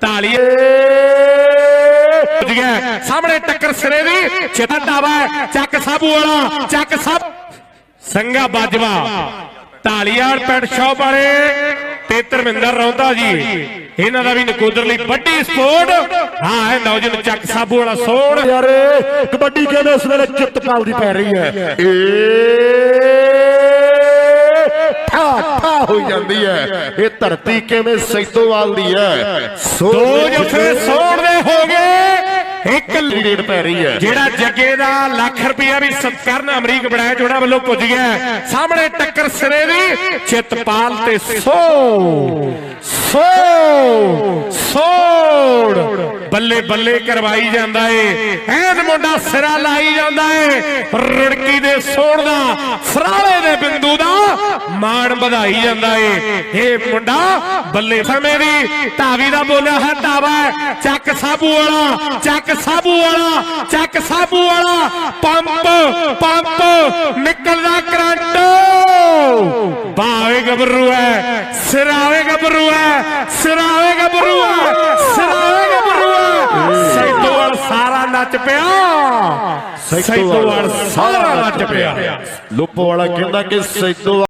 ਤਾਲੀਏ ਗਿਆ। ਸਾਹਮਣੇ ਟੱਕਰ ਸਿਰੇ ਦੀ ਚਿੱਟਾ ਵਾ ਚੱਕ ਸਾਬੂ ਵਾਲਾ ਚੱਕ ਸਾਬ ਸੰਗਾ ਬਾਜਵਾ। ਢਾਲੀਵਾਲ ਪੈਟ ਸ਼ਾਪ ਵਾਲੇ ਤੇ ਧਰਮਿੰਦਰ ਰੌਂਦਾ ਜੀ। ਇਹਨਾਂ ਦਾ ਵੀ ਨਕੋਦਰ ਲਈ ਵੱਡੀ ਸਪੋਰਟ। ਹਾਂ ਹੈ ਨੌਜਵਾਨ ਚੱਕ ਸਾਬੂ ਵਾਲਾ ਸੋੜ ਯਾਰ ਕਬੱਡੀ ਕਹਿੰਦੇ ਇਸ ਵੇਲੇ ਚਿੱਤਪਾਲ ਦੀ ਪੈ ਰਹੀ ਹੈ? ਏ ਠਾ ਹੋਈ ਜਾਂਦੀ ਹੈ। ਇਹ ਧਰਤੀ ਕਿਵੇਂ ਸੈਦੋਵਾਲ ਦੀ ਹੈ? ਦੋ ਜਫੇ ਸੋੜ ਦੇ ਹੋ ਗਏ ਇੱਕ ਲੀਡ ਪੈ ਰਹੀ ਹੈ। ਜਿਹੜਾ ਜੱਗੇ ਦਾ ਲੱਖ ਰੁਪਇਆ ਵੀ ਸਤਕਰਨ ਅਮਰੀਕ ਬਣਾਇਆ ਜੋੜਾ ਵੱਲੋਂ ਪੁੱਜ ਗਿਆ ਸਾਹਮਣੇ ਟੱਕਰ ਸਿਰੇ ਦੀ ਚਿੱਤਪਾਲ ਤੇ ਸੋ ਸੋ ਸੋੜ ਬੱਲੇ ਬੱਲੇ ਕਰਵਾਈ ਜਾਂਦਾ ਏ। ਐਨ ਮੁੰਡਾ ਸਿਰਾ ਲਾਈ ਜਾਂਦਾ ਏ। ਰੁੜਕੀ ਦੇ ਸੋੜ ਦਾ ਸਰਾਲੇ ਦੇ ਬਿੰਦੂ ਦਾ ਮਾਣ ਵਧਾਈ ਜਾਂਦਾ ਏ। ਇਹ ਮੁੰਡਾ ਬੱਲੇ ਸਮੇਂ ਦੀ ਧਾਵੀ ਦਾ ਬੋਲਿਆ ਹੈ ਧਾਵਾ ਚੱਕ ਸਾਬੂ ਵਾਲਾ ਚੱਕ ਸਾਬੂ ਵਾਲਾ ਚੱਕ ਸਾਬੂ ਵਾਲਾ। ਪੰਪ ਪੰਪ ਨਿਕਲਦਾ ਕਰੰਟ। ਬਾਵੇ ਗੱਭਰੂ ਹੈ ਸਿਰਾਵੇ ਗੱਭਰੂ ਹੈ ਸਿਰਾਵੇ ਗੱਭਰੂ ਹੈ ਸਿਰਾਵੇ ਗੱਭਰੂ ਹੈ। ਸੈਦੋਵਾਲ ਸਾਰਾ ਨੱਚ ਪਿਆ। ਸੈਦੋਵਾਲ ਸਾਰਾ ਨੱਚ ਪਿਆ। ਲੁੱਪ ਵਾਲਾ ਕਹਿੰਦਾ ਕਿ ਸੈਦੋ